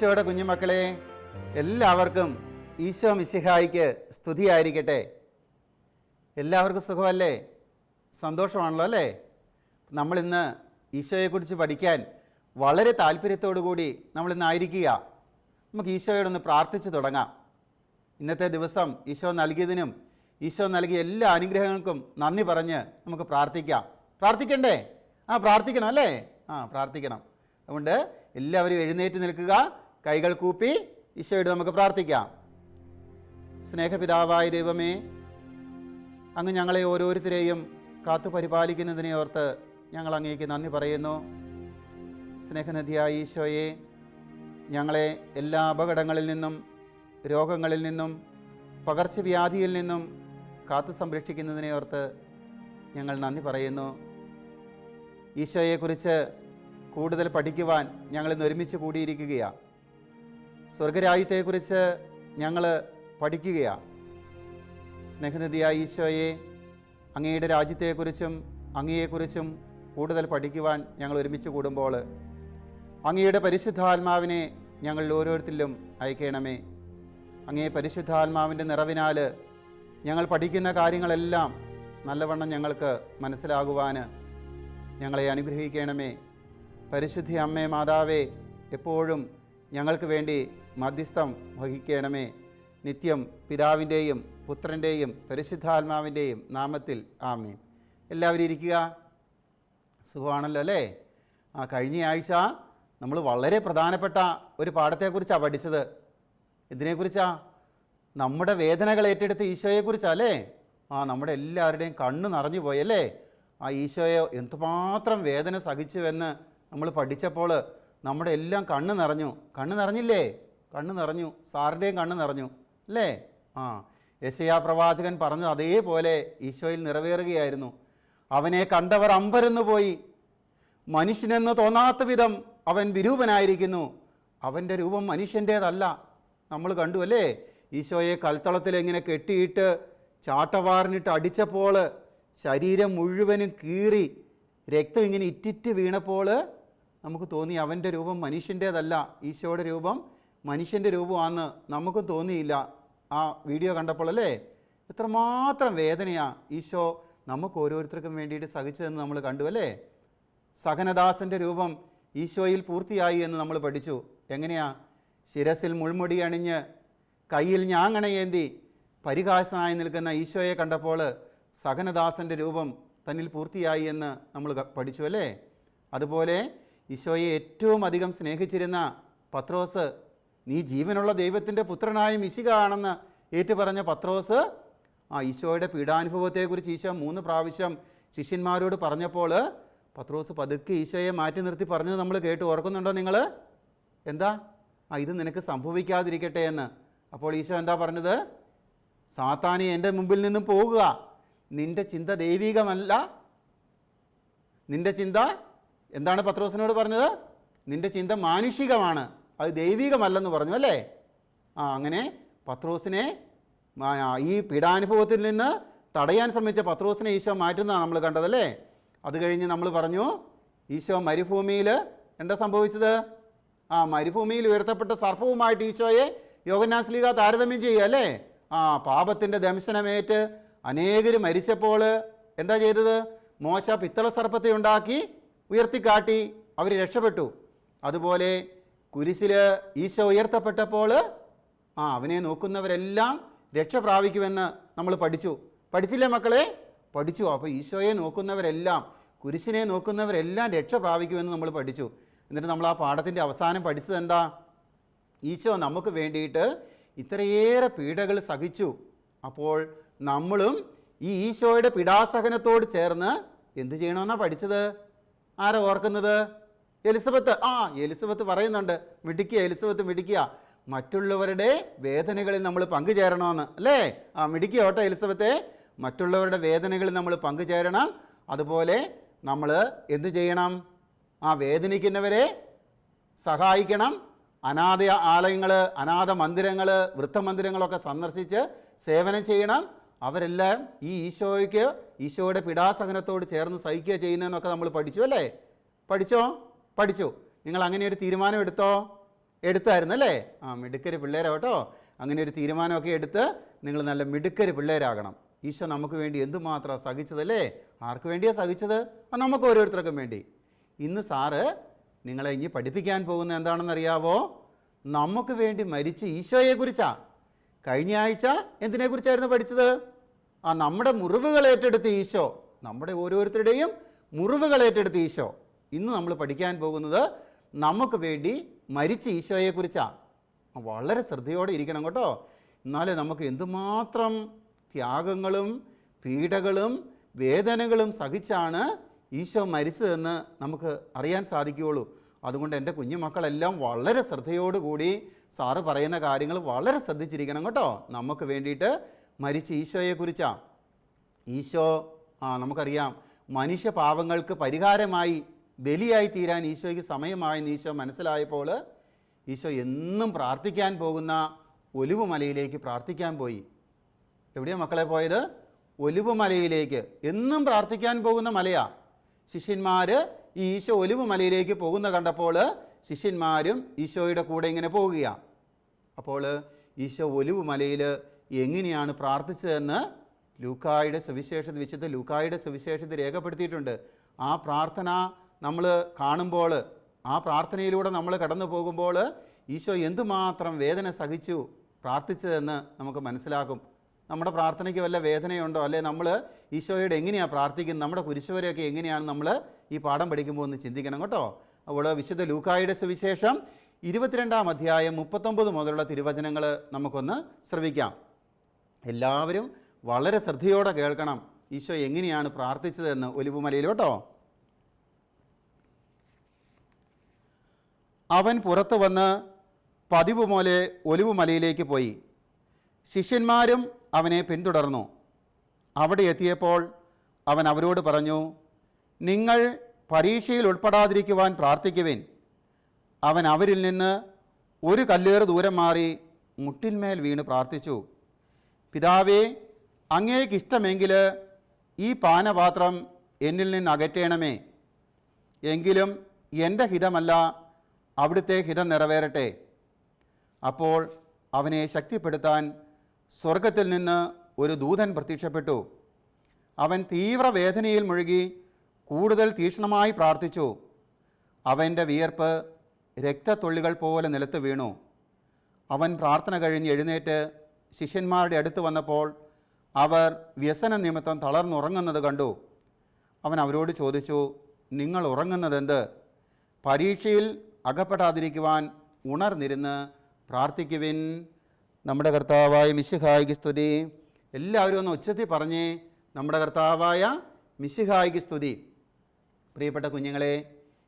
ഈശോയുടെ കുഞ്ഞുമക്കളെ എല്ലാവർക്കും ഈശോ മിശിഹായിക്ക് സ്തുതിയായിരിക്കട്ടെ. എല്ലാവർക്കും സുഖമല്ലേ? സന്തോഷമാണല്ലോ അല്ലേ? നമ്മളിന്ന് ഈശോയെക്കുറിച്ച് പഠിക്കാൻ വളരെ താല്പര്യത്തോടു കൂടി നമ്മളിന്ന് ആയിരിക്കുക നമുക്ക് ഈശോയോടൊന്ന് പ്രാർത്ഥിച്ചു തുടങ്ങാം. ഇന്നത്തെ ദിവസം ഈശോ നൽകിയതിനും ഈശോ നൽകിയ എല്ലാ അനുഗ്രഹങ്ങൾക്കും നന്ദി പറഞ്ഞ് നമുക്ക് പ്രാർത്ഥിക്കാം. പ്രാർത്ഥിക്കണ്ടേ? ആ പ്രാർത്ഥിക്കണം അല്ലേ? ആ പ്രാർത്ഥിക്കണം. അതുകൊണ്ട് എല്ലാവരും എഴുന്നേറ്റ് നിൽക്കുക. കൈകൾ കൂപ്പി ഈശോയോട് നമുക്ക് പ്രാർത്ഥിക്കാം. സ്നേഹപിതാവായ ദൈവമേ അങ്ങ് ഞങ്ങളെ ഓരോരുത്തരെയും കാത്തു പരിപാലിക്കുന്നതിനെ ഓർത്ത് ഞങ്ങൾ അങ്ങേക്ക് നന്ദി പറയുന്നു. സ്നേഹനദിയായ ഈശോയെ ഞങ്ങളെ എല്ലാ അപകടങ്ങളിൽ നിന്നും രോഗങ്ങളിൽ നിന്നും പകർച്ചവ്യാധിയിൽ നിന്നും കാത്തു സംരക്ഷിക്കുന്നതിനെ ഓർത്ത് ഞങ്ങൾ നന്ദി പറയുന്നു. ഈശോയെക്കുറിച്ച് കൂടുതൽ പഠിക്കുവാൻ ഞങ്ങളിന്ന് ഒരുമിച്ച് കൂടിയിരിക്കുകയാണ്. സ്വർഗരാജ്യത്തെക്കുറിച്ച് ഞങ്ങൾ പഠിക്കുകയാണ്. സ്നേഹനിധിയായ ഈശോയെ അങ്ങയുടെ രാജ്യത്തെക്കുറിച്ചും അങ്ങയെക്കുറിച്ചും കൂടുതൽ പഠിക്കുവാൻ ഞങ്ങൾ ഒരുമിച്ച് കൂടുമ്പോൾ അങ്ങയുടെ പരിശുദ്ധാത്മാവിനെ ഞങ്ങൾ ഓരോരുത്തരിലും അയക്കണമേ. അങ്ങേ പരിശുദ്ധാത്മാവിന്റെ നിറവിനാൽ ഞങ്ങൾ പഠിക്കുന്ന കാര്യങ്ങളെല്ലാം നല്ലവണ്ണം ഞങ്ങൾക്ക് മനസ്സിലാകുവാൻ ഞങ്ങളെ അനുഗ്രഹിക്കണമേ. പരിശുദ്ധി അമ്മേ മാതാവേ എപ്പോഴും ഞങ്ങൾക്ക് വേണ്ടി മധ്യസ്ഥം വഹിക്കണമേ. നിത്യം പിതാവിന്റെയും പുത്രന്റെയും പരിശുദ്ധാത്മാവിന്റെയും നാമത്തിൽ ആമീൻ. എല്ലാവരും ഇരിക്കുക. സുഖമാണല്ലോ അല്ലേ? ആ കഴിഞ്ഞ ആഴ്ച നമ്മൾ വളരെ പ്രധാനപ്പെട്ട ഒരു പാഠത്തെക്കുറിച്ചാണ് പഠിച്ചത്. ഇതിനെക്കുറിച്ചാ? നമ്മുടെ വേദനകൾ ഏറ്റെടുത്ത ഈശോയെക്കുറിച്ചാണ് അല്ലേ? ആ നമ്മുടെ എല്ലാവരുടെയും കണ്ണ് നിറഞ്ഞു പോയല്ലേ ആ ഈശോയെ എന്തുമാത്രം വേദന സഹിച്ചുവെന്ന് നമ്മൾ പഠിച്ചപ്പോൾ നമ്മുടെ എല്ലാം കണ്ണ് നിറഞ്ഞു. കണ്ണ് നിറഞ്ഞില്ലേ? കണ്ണ് നിറഞ്ഞു സാറിന്റെയും കണ്ണ് നിറഞ്ഞു അല്ലേ? ആ യശയാ പ്രവാചകൻ പറഞ്ഞത് അതേപോലെ ഈശോയിൽ നിറവേറുകയായിരുന്നു. അവനെ കണ്ടവർ അമ്പരന്നു പോയി. മനുഷ്യനെന്ന് തോന്നാത്ത വിധം അവൻ വിരൂപനായിരിക്കുന്നു. അവന്റെ രൂപം മനുഷ്യന്റേതല്ല നമ്മൾ കണ്ടു അല്ലേ? ഈശോയെ കൽത്തളത്തിൽ എങ്ങനെ കെട്ടിയിട്ട് ചാട്ടവാറിനിട്ട് അടിച്ചപ്പോൾ ശരീരം മുഴുവനും കീറി രക്തം ഇങ്ങനെ ഇറ്റിറ്റ് വീണപ്പോൾ നമുക്ക് തോന്നി അവന്റെ രൂപം മനുഷ്യന്റേതല്ല ഈശോയുടെ രൂപം മനുഷ്യന്റെ രൂപമാണെന്ന് നമുക്കും തോന്നിയില്ല. ആ വീഡിയോ കണ്ടപ്പോൾ അല്ലേ എത്രമാത്രം വേദനയാണ് ഈശോ നമുക്ക് ഓരോരുത്തർക്കും വേണ്ടിയിട്ട് സഹിച്ചതെന്ന് നമ്മൾ കണ്ടു അല്ലേ? സഹനദാസന്റെ രൂപം ഈശോയിൽ പൂർത്തിയായി എന്ന് നമ്മൾ പഠിച്ചു. എങ്ങനെയാ? ശിരസിൽ മുൾമുടി അണിഞ്ഞ് കയ്യിൽ ഞാങ്ങണയേന്തി പരിഹാസനായി നിൽക്കുന്ന ഈശോയെ കണ്ടപ്പോൾ സഹനദാസന്റെ രൂപം തന്നിൽ പൂർത്തിയായി എന്ന് നമ്മൾ പഠിച്ചു അല്ലേ? അതുപോലെ ഈശോയെ ഏറ്റവും അധികം സ്നേഹിച്ചിരുന്ന പത്രോസ് നീ ജീവനുള്ള ദൈവത്തിന്റെ പുത്രനായ മിശിക ആണെന്ന് ഏറ്റുപറഞ്ഞ പത്രോസ് ആ ഈശോയുടെ പീഡാനുഭവത്തെക്കുറിച്ച് ഈശോ മൂന്ന് പ്രാവശ്യം ശിഷ്യന്മാരോട് പറഞ്ഞപ്പോൾ പത്രോസ് പതുക്കെ ഈശോയെ മാറ്റി നിർത്തി പറഞ്ഞത് നമ്മൾ കേട്ട്. ഓർക്കുന്നുണ്ടോ നിങ്ങൾ? എന്താ? ആ ഇത് നിനക്ക് സംഭവിക്കാതിരിക്കട്ടെ എന്ന്. അപ്പോൾ ഈശോ എന്താ പറഞ്ഞത്? സാത്താനി എന്റെ മുമ്പിൽ നിന്നും പോകുക. നിന്റെ ചിന്ത ദൈവികമല്ല. നിന്റെ ചിന്ത എന്താണ് പത്രോസിനോട് പറഞ്ഞത്? നിന്റെ ചിന്ത മാനുഷികമാണ്. അത് ദൈവികമല്ലെന്ന് പറഞ്ഞു അല്ലേ? ആ അങ്ങനെ പത്രോസിനെ ഈ പീഡാനുഭവത്തിൽ നിന്ന് തടയാൻ ശ്രമിച്ച പത്രോസിനെ ഈശോ മാറ്റുന്നതാണ് നമ്മൾ കണ്ടതല്ലേ അത് കഴിഞ്ഞ് നമ്മൾ പറഞ്ഞു ഈശോ മരുഭൂമിയിൽ എന്താ സംഭവിച്ചത്? ആ മരുഭൂമിയിൽ ഉയർത്തപ്പെട്ട സർപ്പവുമായിട്ട് ഈശോയെ യോഗനാസ്ലിക താരതമ്യം ചെയ്യുക അല്ലേ? ആ പാപത്തിന്റെ ദംശനമേറ്റ് അനേകർ മരിച്ചപ്പോൾ എന്താ ചെയ്തത്? മോശ പിത്തള സർപ്പത്തെ ഉണ്ടാക്കി ഉയർത്തിക്കാട്ടി അവർ രക്ഷപ്പെട്ടു. അതുപോലെ കുരിശിൽ ഈശോ ഉയർത്തപ്പെട്ടപ്പോൾ ആ അവനെ നോക്കുന്നവരെല്ലാം രക്ഷ പ്രാപിക്കുമെന്ന് നമ്മൾ പഠിച്ചു. പഠിച്ചില്ലേ മക്കളെ? പഠിച്ചു. അപ്പോൾ ഈശോയെ നോക്കുന്നവരെല്ലാം കുരിശിനെ നോക്കുന്നവരെല്ലാം രക്ഷ പ്രാപിക്കുമെന്ന് നമ്മൾ പഠിച്ചു. എന്നിട്ട് നമ്മൾ ആ പാഠത്തിന്റെ അവസാനം പഠിച്ചത് എന്താ? ഈശോ നമുക്ക് വേണ്ടിയിട്ട് ഇത്രയേറെ പീഡകൾ സഹിച്ചു. അപ്പോൾ നമ്മളും ഈ ഈശോയുടെ പിടാസഹനത്തോട് ചേർന്ന് എന്ത് ചെയ്യണമെന്നാണ് പഠിച്ചത്? ആരാ ഓർക്കുന്നത്? എലിസബത്ത്. ആ എലിസബത്ത് പറയുന്നുണ്ട്. മിടിക്കുക എലിസബത്ത് മിടിക്കുക മറ്റുള്ളവരുടെ വേദനകളിൽ നമ്മൾ പങ്കുചേരണമെന്ന്. അല്ലേ? ആ മിടിക്കുക കേട്ടോ എലിസബത്തെ. മറ്റുള്ളവരുടെ വേദനകളിൽ നമ്മൾ പങ്കുചേരണം. അതുപോലെ നമ്മൾ എന്ത് ചെയ്യണം? ആ വേദനിക്കുന്നവരെ സഹായിക്കണം. അനാഥ ആലയങ്ങൾ അനാഥ മന്ദിരങ്ങൾ വൃദ്ധമന്ദിരങ്ങളൊക്കെ സന്ദർശിച്ച് സേവനം ചെയ്യണം. അവരെല്ലാം ഈ ഈശോയ്ക്ക് ഈശോയുടെ പിടാസഹനത്തോട് ചേർന്ന് സഹിക്കുക ചെയ്യുന്നതെന്നൊക്കെ നമ്മൾ പഠിച്ചു അല്ലേ? പഠിച്ചോ? പഠിച്ചു. നിങ്ങൾ അങ്ങനെ ഒരു തീരുമാനം എടുത്തോ? എടുത്തായിരുന്നു അല്ലേ ആ മിടുക്കര് പിള്ളേരാട്ടോ അങ്ങനെ ഒരു തീരുമാനമൊക്കെ എടുത്ത് നിങ്ങൾ നല്ല മിടുക്കര് പിള്ളേരാകണം. ഈശോ നമുക്ക് വേണ്ടി എന്തുമാത്രം സഹിച്ചതല്ലേ? ആർക്ക് വേണ്ടിയാണ് സഹിച്ചത്? ആ നമുക്ക് ഓരോരുത്തർക്കും വേണ്ടി. ഇന്ന് സാറ് നിങ്ങളെ ഇനി പഠിപ്പിക്കാൻ പോകുന്ന എന്താണെന്നറിയാവോ? നമുക്ക് വേണ്ടി മരിച്ച ഈശോയെക്കുറിച്ചാണ് കഴിഞ്ഞ ആഴ്ച എന്തിനെക്കുറിച്ചായിരുന്നു പഠിച്ചത്? ആ നമ്മുടെ മുറിവുകൾ ഏറ്റെടുത്ത ഈശോ. നമ്മുടെ ഓരോരുത്തരുടെയും മുറിവുകൾ ഏറ്റെടുത്ത ഈശോ. ഇന്ന് നമ്മൾ പഠിക്കാൻ പോകുന്നത് നമുക്ക് വേണ്ടി മരിച്ച ഈശോയെക്കുറിച്ചാണ്. വളരെ ശ്രദ്ധയോടെ ഇരിക്കണം കേട്ടോ. എന്നാലേ നമുക്ക് എന്തുമാത്രം ത്യാഗങ്ങളും പീഡകളും വേദനകളും സഹിച്ചാണ് ഈശോ മരിച്ചതെന്ന് നമുക്ക് അറിയാൻ സാധിക്കുകയുള്ളൂ. അതുകൊണ്ട് എന്റെ കുഞ്ഞുമക്കളെല്ലാം വളരെ ശ്രദ്ധയോടുകൂടി സാറ് പറയുന്ന കാര്യങ്ങൾ വളരെ ശ്രദ്ധിച്ചിരിക്കണം കേട്ടോ. നമുക്ക് വേണ്ടിയിട്ട് മരിച്ച ഈശോയെക്കുറിച്ചാണ്. ഈശോ ആ നമുക്കറിയാം. മനുഷ്യ പാപങ്ങൾക്ക് പരിഹാരമായി ബലിയായി തീരാൻ ഈശോയ്ക്ക് സമയമായെന്ന് ഈശോ മനസ്സിലായപ്പോൾ ഈശോ എന്നും പ്രാർത്ഥിക്കാൻ പോകുന്ന ഒലിവുമലയിലേക്ക് പ്രാർത്ഥിക്കാൻ പോയി. എവിടെയാണ് മക്കളെ പോയത്? ഒലിവുമലയിലേക്ക്. എന്നും പ്രാർത്ഥിക്കാൻ പോകുന്ന മലയാ. ശിഷ്യന്മാർ ഈ ഈശോ ഒലിവുമലയിലേക്ക് പോകുന്ന കണ്ടപ്പോൾ ശിഷ്യന്മാരും ഈശോയുടെ കൂടെ ഇങ്ങനെ പോവുകയാണ് അപ്പോൾ ഈശോ ഒലിവ് മലയിൽ എങ്ങനെയാണ് പ്രാർത്ഥിച്ചതെന്ന് ലൂക്കായുടെ സുവിശേഷത വിശുദ്ധ ലൂക്കായുടെ സുവിശേഷത രേഖപ്പെടുത്തിയിട്ടുണ്ട്. ആ പ്രാർത്ഥന നമ്മൾ കാണുമ്പോൾ ആ പ്രാർത്ഥനയിലൂടെ നമ്മൾ കടന്നു പോകുമ്പോൾ ഈശോ എന്തുമാത്രം വേദന സഹിച്ചു പ്രാർത്ഥിച്ചതെന്ന് നമുക്ക് മനസ്സിലാകും നമ്മുടെ പ്രാർത്ഥനയ്ക്ക് വല്ല വേദനയുണ്ടോ? അല്ലെ നമ്മൾ ഈശോയോട് എങ്ങനെയാണ് പ്രാർത്ഥിക്കുന്നത്? നമ്മുടെ കുരിശുവരെയൊക്കെ എങ്ങനെയാണ് നമ്മൾ ഈ പാഠം പഠിക്കുമ്പോൾ ഒന്ന് ചിന്തിക്കണം കേട്ടോ. അപ്പോൾ വിശുദ്ധ ലൂക്കായുടെ സുവിശേഷം ഇരുപത്തിരണ്ടാം അധ്യായം മുപ്പത്തൊമ്പത് മുതലുള്ള തിരുവചനങ്ങൾ നമുക്കൊന്ന് ശ്രവിക്കാം. എല്ലാവരും വളരെ ശ്രദ്ധയോടെ കേൾക്കണം. ഈശോ എങ്ങനെയാണ് പ്രാർത്ഥിച്ചതെന്ന് ഒലിവുമലയിൽ കേട്ടോ. അവൻ പുറത്തു വന്ന് പതിവ് പോലെ ഒലിവുമലയിലേക്ക് പോയി. ശിഷ്യന്മാരും അവനെ പിന്തുടർന്നു. അവിടെ എത്തിയപ്പോൾ അവൻ അവരോട് പറഞ്ഞു നിങ്ങൾ പരീക്ഷയിൽ ഉൾപ്പെടാതിരിക്കുവാൻ പ്രാർത്ഥിക്കുവിൻ. അവൻ അവരിൽ നിന്ന് ഒരു കല്ലേറ് ദൂരം മാറി മുട്ടിന്മേൽ വീണ് പ്രാർത്ഥിച്ചു. പിതാവേ അങ്ങേക്കിഷ്ടമെങ്കിൽ ഈ പാനപാത്രം എന്നിൽ നിന്ന് അകറ്റേണമേ. എങ്കിലും എന്റെ ഹിതമല്ല അവിടുത്തെ ഹിതം നിറവേറട്ടെ. അപ്പോൾ അവനെ ശക്തിപ്പെടുത്താൻ സ്വർഗത്തിൽ നിന്ന് ഒരു ദൂതൻ പ്രത്യക്ഷപ്പെട്ടു. അവൻ തീവ്രവേദനയിൽ മുഴുകി കൂടുതൽ തീക്ഷ്ണമായി പ്രാർത്ഥിച്ചു. അവന്റെ വിയർപ്പ് രക്തത്തുള്ളികൾ പോലെ നിലത്ത് വീണു. അവൻ പ്രാർത്ഥന കഴിഞ്ഞ് എഴുന്നേറ്റ് ശിഷ്യന്മാരുടെ അടുത്ത് വന്നപ്പോൾ അവർ വ്യസന നിമിത്തം തളർന്നുറങ്ങുന്നത് കണ്ടു. അവൻ അവരോട് ചോദിച്ചു നിങ്ങൾ ഉറങ്ങുന്നതെന്ത്? പരീക്ഷയിൽ അകപ്പെടാതിരിക്കുവാൻ ഉണർന്നിരുന്ന് പ്രാർത്ഥിക്കുവിൻ. നമ്മുടെ കർത്താവായ മിശിഹായിക്ക് സ്തുതി. എല്ലാവരും ഒന്ന് ഉച്ചത്തിൽ പറഞ്ഞേ നമ്മുടെ കർത്താവായ മിശിഹായിക്ക് സ്തുതി. പ്രിയപ്പെട്ട കുഞ്ഞുങ്ങളെ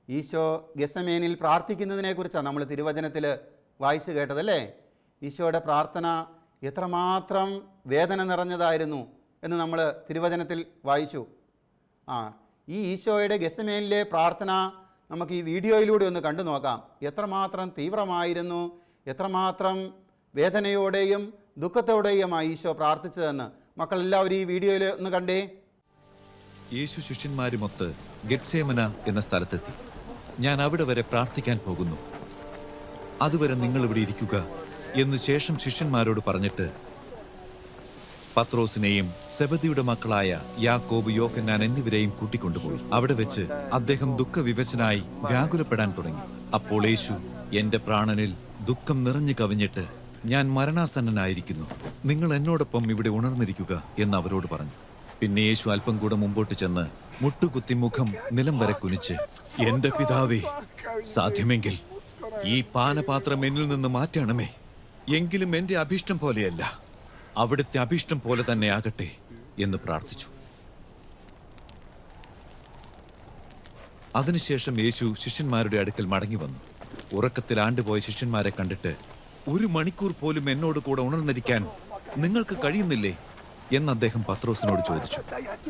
ഈശോ ഗസമേനിൽ പ്രാർത്ഥിക്കുന്നതിനെക്കുറിച്ചാണ് നമ്മൾ തിരുവചനത്തിൽ വായിച്ചു കേട്ടതല്ലേ? ഈശോയുടെ പ്രാർത്ഥന എത്രമാത്രം വേദന നിറഞ്ഞതായിരുന്നു എന്ന് നമ്മൾ തിരുവചനത്തിൽ വായിച്ചു. ആ ഈ ഈശോയുടെ ഗസമേനിലെ പ്രാർത്ഥന നമുക്ക് ഈ വീഡിയോയിലൂടെ ഒന്ന് കണ്ടു നോക്കാം. എത്രമാത്രം തീവ്രമായിരുന്നു എത്രമാത്രം വേദനയോടെയും ദുഃഖത്തോടെയുമായി ഈശോ പ്രാർത്ഥിച്ചതെന്ന് മക്കളെല്ലാവരും ഈ വീഡിയോയിൽ ഒന്ന് കണ്ടേ. യേശു ശിഷ്യന്മാരുമൊത്ത് ഗെറ്റ്സേമന എന്ന സ്ഥലത്തെത്തി. ഞാൻ അവിടെ വരെ പ്രാർത്ഥിക്കാൻ പോകുന്നു. അതുവരെ നിങ്ങൾ ഇവിടെ ഇരിക്കുക എന്ന് ശേഷം ശിഷ്യന്മാരോട് പറഞ്ഞിട്ട് പത്രോസിനെയും സെബദിയുടെ മക്കളായ യാക്കോബ് യോഹന്നാൻ എന്നിവരെയും കൂട്ടിക്കൊണ്ടുപോയി. അവിടെ വെച്ച് അദ്ദേഹം ദുഃഖവിവശനായി വ്യാകുലപ്പെടാൻ തുടങ്ങി. അപ്പോൾ യേശു എന്റെ പ്രാണനിൽ ദുഃഖം നിറഞ്ഞു കവിഞ്ഞിട്ട് ഞാൻ മരണാസന്നനായിരിക്കുന്നു. നിങ്ങൾ എന്നോടൊപ്പം ഇവിടെ ഉണർന്നിരിക്കുക എന്ന് അവരോട് പറഞ്ഞു. പിന്നെ യേശു അല്പം കൂടെ മുമ്പോട്ട് ചെന്ന് മുട്ടുകുത്തി മുഖം നിലം വരെ കുനിച്ച് എന്റെ പിതാവേ സാധ്യമെങ്കിൽ ഈ പാനപാത്രം എന്നിൽ നിന്ന് മാറ്റണമേ. എങ്കിലും എന്റെ അഭീഷ്ടം പോലെയല്ല. അവിടുത്തെ അഭിഷ്ടം പോലെ തന്നെ ആകട്ടെ എന്ന് പ്രാർത്ഥിച്ചു. അതിനുശേഷം യേശു ശിഷ്യന്മാരുടെ അടുക്കൽ മടങ്ങി വന്നു. ഉറക്കത്തിൽ ആണ്ടുപോയ ശിഷ്യന്മാരെ കണ്ടിട്ട് ഒരു മണിക്കൂർ പോലും എന്നോട് കൂടെ ഉണർന്നിരിക്കാൻ നിങ്ങൾക്ക് കഴിയുന്നില്ലേ? എന്ന് അദ്ദേഹം പത്രോസിനോട് ചോദിച്ചു.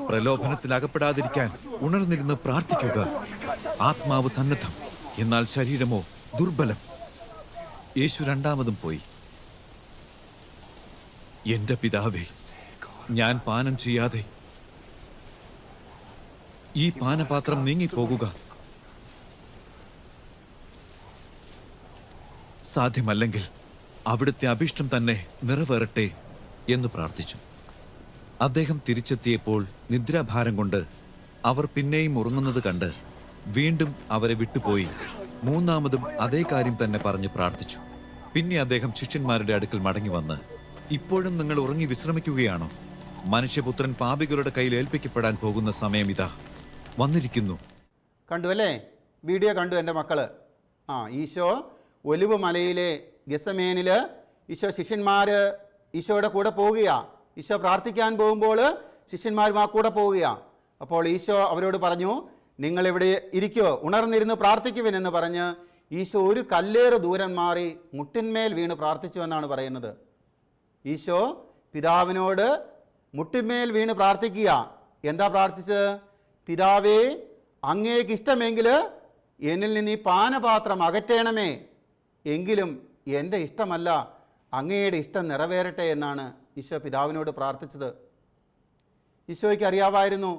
പ്രലോഭനത്തിൽ അകപ്പെടാതിരിക്കാൻ ഉണർന്നിരുന്ന് പ്രാർത്ഥിക്കുക. ആത്മാവ് സന്നദ്ധം എന്നാൽ ശരീരമോ ദുർബലം. യേശു രണ്ടാമതും പോയി. എന്റെ പിതാവേ ഞാൻ പാനം ചെയ്യാതെ ഈ പാനപാത്രം നീങ്ങിപ്പോകുക സാധ്യമല്ലെങ്കിൽ അവിടുത്തെ അഭിഷ്ടം തന്നെ നിറവേറട്ടെ എന്ന് പ്രാർത്ഥിച്ചു. അദ്ദേഹം തിരിച്ചെത്തിയപ്പോൾ നിദ്രാഭാരം കൊണ്ട് അവർ പിന്നെയും ഉറങ്ങുന്നത് കണ്ട് വീണ്ടും അവരെ വിട്ടുപോയി. മൂന്നാമതും അതേ കാര്യം തന്നെ പറഞ്ഞ് പ്രാർത്ഥിച്ചു. പിന്നെ അദ്ദേഹം ശിഷ്യന്മാരുടെ അടുക്കൽ മടങ്ങി വന്ന് ഇപ്പോഴും നിങ്ങൾ ഉറങ്ങി വിശ്രമിക്കുകയാണോ? മനുഷ്യപുത്രൻ പാപികളുടെ കയ്യിൽ ഏൽപ്പിക്കപ്പെടാൻ പോകുന്ന സമയം ഇതാ. വന്നിരിക്കുന്നു. കണ്ടു അല്ലേ വീഡിയോ കണ്ടു എന്റെ മക്കൾ. ആ ഈശോ ഒലിവ് മലയിലെ ഗസമേനിൽ ഈശോ ശിഷ്യന്മാർ ഈശോയുടെ കൂടെ പോവുകയാ. ഈശോ പ്രാർത്ഥിക്കാൻ പോകുമ്പോൾ ശിഷ്യന്മാരും ആ കൂടെ പോവുകയാ. അപ്പോൾ ഈശോ അവരോട് പറഞ്ഞു നിങ്ങളിവിടെ ഇരിക്കോ. ഉണർന്നിരുന്ന് പ്രാർത്ഥിക്കുവിൻ എന്ന് പറഞ്ഞ് ഈശോ ഒരു കല്ലേറ് ദൂരം മാറി മുട്ടിന്മേൽ വീണ് പ്രാർത്ഥിച്ചുവെന്നാണ് പറയുന്നത്. ഈശോ പിതാവിനോട് മുട്ടിമേൽ വീണ് പ്രാർത്ഥിക്കുക. എന്താ പ്രാർത്ഥിച്ചത്? പിതാവേ അങ്ങേക്ക് ഇഷ്ടമെങ്കിൽ എന്നിൽ നിന്ന് ഈ പാനപാത്രം അകറ്റണമേ. എങ്കിലും എന്റെ ഇഷ്ടമല്ല അങ്ങയുടെ ഇഷ്ടം നിറവേറട്ടെ എന്നാണ് ഈശോ പിതാവിനോട് പ്രാർത്ഥിച്ചത്. ഈശോയ്ക്ക് അറിയാമായിരുന്നു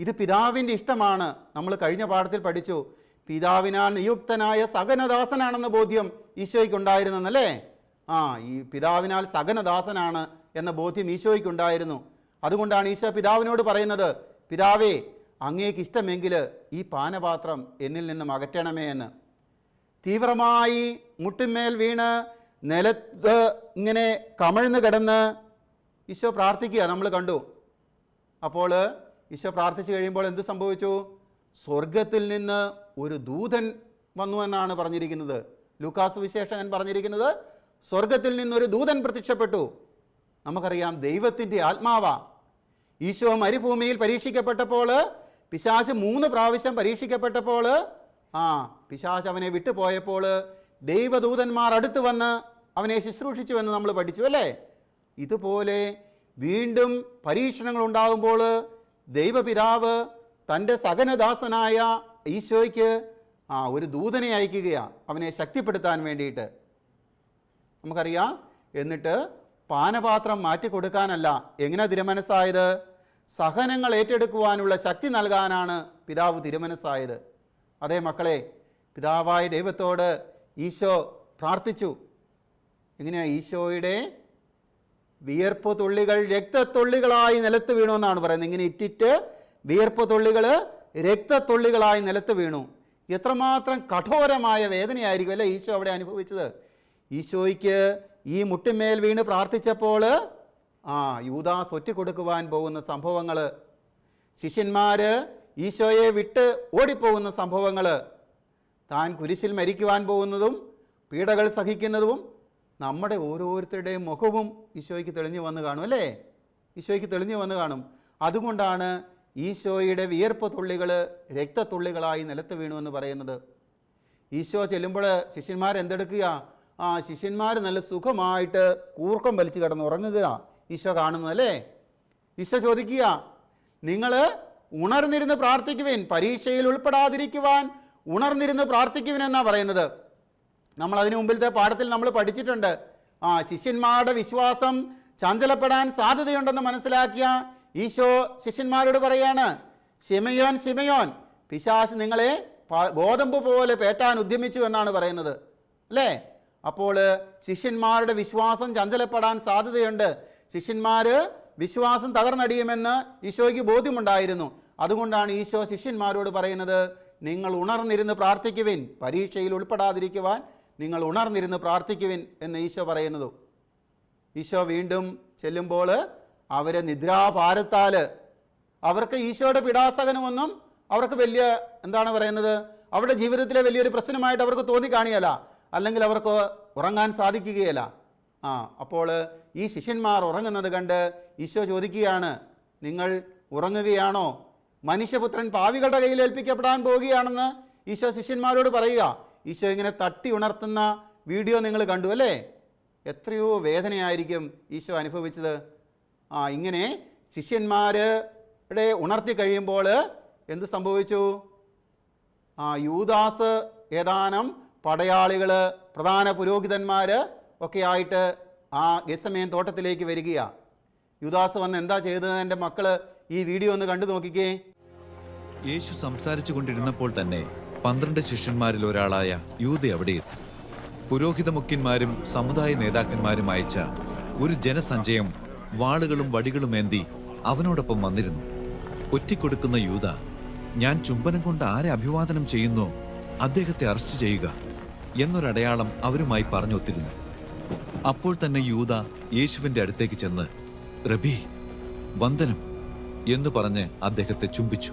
ഇത് പിതാവിന്റെ ഇഷ്ടമാണ്. നമ്മൾ കഴിഞ്ഞ പാഠത്തിൽ പഠിച്ചു പിതാവിനാൽ നിയുക്തനായ സകനദാസനാണെന്ന ബോധ്യം ഈശോയ്ക്ക് ഉണ്ടായിരുന്നല്ലേ ആ ഈ പിതാവിനാൽ സകനദാസനാണ് എന്ന ബോധ്യം ഈശോയ്ക്കുണ്ടായിരുന്നു. അതുകൊണ്ടാണ് ഈശോ പിതാവിനോട് പറയുന്നത് പിതാവേ അങ്ങേക്ക് ഇഷ്ടമെങ്കിൽ ഈ പാനപാത്രം എന്നിൽ നിന്നും അകറ്റണമേ എന്ന്. തീവ്രമായി മുട്ടിന്മേൽ വീണ് നിലത്ത് ഇങ്ങനെ കമഴ്ന്ന് കിടന്ന് ഈശോ പ്രാർത്ഥിക്കുക. നമ്മൾ കണ്ടു. അപ്പോൾ ഈശോ പ്രാർത്ഥിച്ചു കഴിയുമ്പോൾ എന്ത് സംഭവിച്ചു? സ്വർഗത്തിൽ നിന്ന് ഒരു ദൂതൻ വന്നു എന്നാണ് പറഞ്ഞിരിക്കുന്നത്. ലൂക്കാസ് വിശേഷകൻ പറഞ്ഞിരിക്കുന്നത് സ്വർഗത്തിൽ നിന്നൊരു ദൂതൻ പ്രത്യക്ഷപ്പെട്ടു. നമുക്കറിയാം ദൈവത്തിന്റെ ആത്മാവാ. ഈശോ മരുഭൂമിയിൽ പരീക്ഷിക്കപ്പെട്ടപ്പോൾ പിശാച് മൂന്ന് പ്രാവശ്യം പരീക്ഷിക്കപ്പെട്ടപ്പോൾ ആ പിശാച് അവനെ വിട്ടുപോയപ്പോൾ ദൈവദൂതന്മാർ അടുത്ത് വന്ന് അവനെ ശുശ്രൂഷിച്ചുവെന്ന് നമ്മൾ പഠിച്ചു അല്ലേ? ഇതുപോലെ വീണ്ടും പരീക്ഷണങ്ങൾ ഉണ്ടാകുമ്പോൾ ദൈവപിതാവ് തന്റെ സകനദാസനായ ഈശോയ്ക്ക് ആ ഒരു ദൂതനെ അയക്കുകയാണ് അവനെ ശക്തിപ്പെടുത്താൻ വേണ്ടിയിട്ട്. നമുക്കറിയാം. എന്നിട്ട് പാനപാത്രം മാറ്റി കൊടുക്കാനല്ല. എങ്ങനെ തിരുമനസ്സായത്? സഹനങ്ങൾ ഏറ്റെടുക്കുവാനുള്ള ശക്തി നൽകാനാണ് പിതാവ് തിരുമനസ്സായത്. അതേ മക്കളെ പിതാവായ ദൈവത്തോട് ഈശോ പ്രാർത്ഥിച്ചു. എങ്ങനെയാ? ഈശോയുടെ വിയർപ്പ് തുള്ളികൾ രക്തത്തുള്ളികളായി നിലത്ത് വീണു എന്നാണ് പറയുന്നത്. ഇങ്ങനെ ഇറ്റിറ്റ് വിയർപ്പ് തുള്ളികൾ രക്തത്തുള്ളികളായി നിലത്ത് വീണു. എത്രമാത്രം കഠോരമായ വേദനയായിരിക്കും അല്ലേ ഈശോ അവിടെ അനുഭവിച്ചത്? ഈശോയ്ക്ക് ഈ മുട്ടിന്മേൽ വീണ് പ്രാർത്ഥിച്ചപ്പോൾ ആ യൂദാസ് ഒറ്റ കൊടുക്കുവാൻ പോകുന്ന സംഭവങ്ങൾ ശിഷ്യന്മാർ ഈശോയെ വിട്ട് ഓടിപ്പോകുന്ന സംഭവങ്ങൾ താൻ കുരിശിൽ മരിക്കുവാൻ പോകുന്നതും പീഡകൾ സഹിക്കുന്നതും നമ്മുടെ ഓരോരുത്തരുടെയും മുഖവും ഈശോയ്ക്ക് തെളിഞ്ഞു വന്ന് കാണും അല്ലേ? ഈശോയ്ക്ക് തെളിഞ്ഞു വന്ന് കാണും. അതുകൊണ്ടാണ് ഈശോയുടെ വിയർപ്പ് തുള്ളികൾ രക്തത്തുള്ളികളായി നിലത്ത് എന്ന് പറയുന്നത്. ഈശോ ചെല്ലുമ്പോൾ ശിഷ്യന്മാർ എന്തെടുക്കുക ആ ശിഷ്യന്മാർ നല്ല സുഖമായിട്ട് കൂർക്കം വലിച്ചു കിടന്ന് ഉറങ്ങുക. ഈശോ കാണുന്നതല്ലേ? ഈശോ ചോദിക്കുക നിങ്ങൾ ഉണർന്നിരുന്ന് പ്രാർത്ഥിക്കുവിൻ പരീക്ഷയിൽ ഉൾപ്പെടാതിരിക്കുവാൻ ഉണർന്നിരുന്ന് പ്രാർത്ഥിക്കുവിൻ എന്നാണ് പറയുന്നത്? നമ്മൾ അതിനു മുമ്പിലത്തെ പാഠത്തിൽ നമ്മൾ പഠിച്ചിട്ടുണ്ട്. ആ ശിഷ്യന്മാരുടെ വിശ്വാസം ചഞ്ചലപ്പെടാൻ സാധ്യതയുണ്ടെന്ന് മനസ്സിലാക്കിയ ഈശോ ശിഷ്യന്മാരോട് പറയാണ് ശിമയോൻ ശിമയോൻ പിശാസ് നിങ്ങളെ ഗോതമ്പ് പോലെ പേറ്റാൻ ഉദ്യമിച്ചു എന്നാണ് പറയുന്നത്. അല്ലേ? അപ്പോൾ ശിഷ്യന്മാരുടെ വിശ്വാസം ചഞ്ചലപ്പെടാൻ സാധ്യതയുണ്ട്. ശിഷ്യന്മാർ വിശ്വാസം തകർന്നടിയുമെന്ന് ഈശോയ്ക്ക് ബോധ്യമുണ്ടായിരുന്നു. അതുകൊണ്ടാണ് ഈശോ ശിഷ്യന്മാരോട് പറയുന്നത് നിങ്ങൾ ഉണർന്നിരുന്ന് പ്രാർത്ഥിക്കുവിൻ പരീക്ഷയിൽ ഉൾപ്പെടാതിരിക്കുവാൻ നിങ്ങൾ ഉണർന്നിരുന്ന് പ്രാർത്ഥിക്കുവിൻ എന്ന് ഈശോ പറയുന്നത്. ഈശോ വീണ്ടും ചെല്ലുമ്പോൾ അവരെ നിദ്രാഭാരത്താൽ അവർക്ക് ഈശോയുടെ പിടാസകനമൊന്നും അവർക്ക് വലിയ എന്താണ് പറയുന്നത് അവരുടെ ജീവിതത്തിലെ വലിയൊരു പ്രശ്നമായിട്ട് അവർക്ക് തോന്നിക്കാണിയല്ല. അല്ലെങ്കിൽ അവർക്ക് ഉറങ്ങാൻ സാധിക്കുകയില്ല. ആ അപ്പോൾ ഈ ശിഷ്യന്മാർ ഉറങ്ങുന്നത് കണ്ട് ഈശോ ചോദിക്കുകയാണ് നിങ്ങൾ ഉറങ്ങുകയാണോ? മനുഷ്യപുത്രൻ പാവികളുടെ കയ്യിൽ ഏൽപ്പിക്കപ്പെടാൻ പോവുകയാണെന്ന് ഈശോ ശിഷ്യന്മാരോട് പറയുക. ഈശോ ഇങ്ങനെ തട്ടി ഉണർത്തുന്ന വീഡിയോ നിങ്ങൾ കണ്ടു അല്ലേ? എത്രയോ വേദനയായിരിക്കും ഈശോ അനുഭവിച്ചത്. ആ ഇങ്ങനെ ശിഷ്യന്മാരുടെ ഉണർത്തി കഴിയുമ്പോൾ എന്ത് സംഭവിച്ചു? ആ യൂദാസ് ഏതാനും പടയാളികൾ പ്രധാന പുരോഹിതന്മാർ ഒക്കെ ആയിട്ട് ആ ഗസമേൻ തോട്ടത്തിലേക്ക് വരികയാണ് യുദാസ് വന്ന് എന്താ ചെയ്തത്? എന്റെ മക്കൾ ഈ വീഡിയോ ഒന്ന് കണ്ടു നോക്കിക്കേ. യേശു സംസാരിച്ചു കൊണ്ടിരുന്നപ്പോൾ തന്നെ പന്ത്രണ്ട് ശിഷ്യന്മാരിൽ ഒരാളായ യൂത അവിടെ എത്തി. പുരോഹിത മുഖ്യന്മാരും സമുദായ നേതാക്കന്മാരും അയച്ച ഒരു ജനസഞ്ചയം വാളുകളും വടികളും ഏന്തി അവനോടൊപ്പം വന്നിരുന്നു. ഒറ്റിക്കൊടുക്കുന്ന യൂത ഞാൻ ചുംബനം കൊണ്ട് ആരെ അഭിവാദനം ചെയ്യുന്നോ? അദ്ദേഹത്തെ അറസ്റ്റ് ചെയ്യുക. എന്നൊരടയാളം അവരുമായി പറഞ്ഞൊത്തിരുന്നു. അപ്പോൾ തന്നെ യൂത യേശുവിന്റെ അടുത്തേക്ക് ചെന്ന് റബി വന്ദനം എന്ന് പറഞ്ഞ് അദ്ദേഹത്തെ ചുംബിച്ചു.